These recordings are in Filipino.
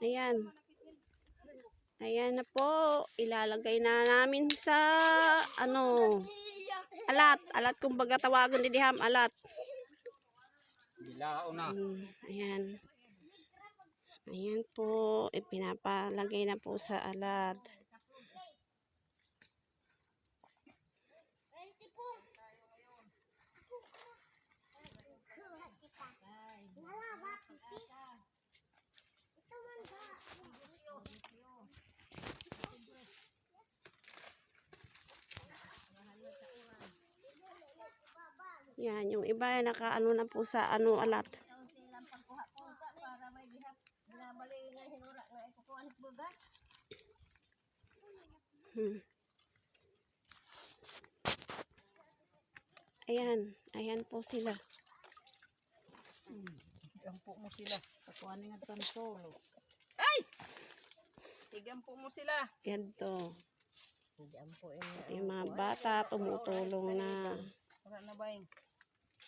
Ayan. Ayan na po. Ilalagay na namin sa ano alat. Alat kumbaga tawagan ni Diham alat. Bilao na. Mm, ayan. Ayan po. Ipinapalagay na po sa alat. Yan, yung iba nakaano na po sa ano alat. Hmm. Ayan, ayan po sila. Igampo mo sila. Kakuha nga tantolo. Ay! Igampo mo sila. Yan to. Igampo Yung mga bata tumutulong na. Wala na ba yun?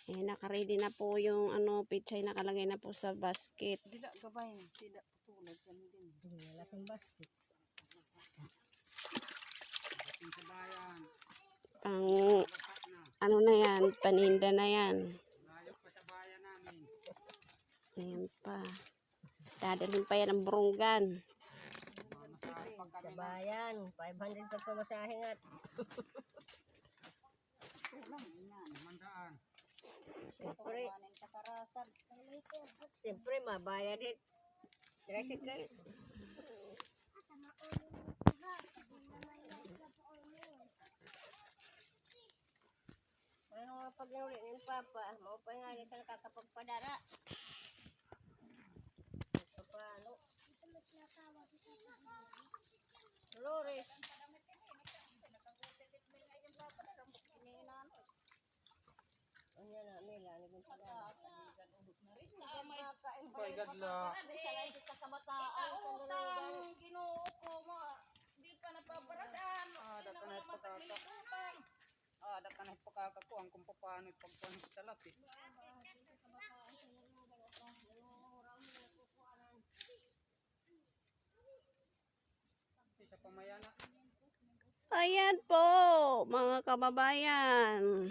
Eh, nakaready na po yung ano, pichay nakalagay na po sa basket. Tidak gabayin. Tidak tulad yan din. Wala kang basket. Pang, ano na yan, paninda na yan. Layok pa sa bayan namin. Ayan pa. Dadalhin pa yan ng burunggan. Sa bayan, 500 pa pamasahe nga. Mandaan. Siyempre, mabayad din. Tricycle. Ano nga pag inulit ng papa, mau pa nga rin ka nakakapagpadara. Ito pa ano. Flores. Ano na nila, ano yung padara. Ay, gadla. Ah, daka na ipakaka. Ah, daka na ipakakakuan kung paano ipagkuhan sa. Sa pamayana. Ayan po, mga kababayan.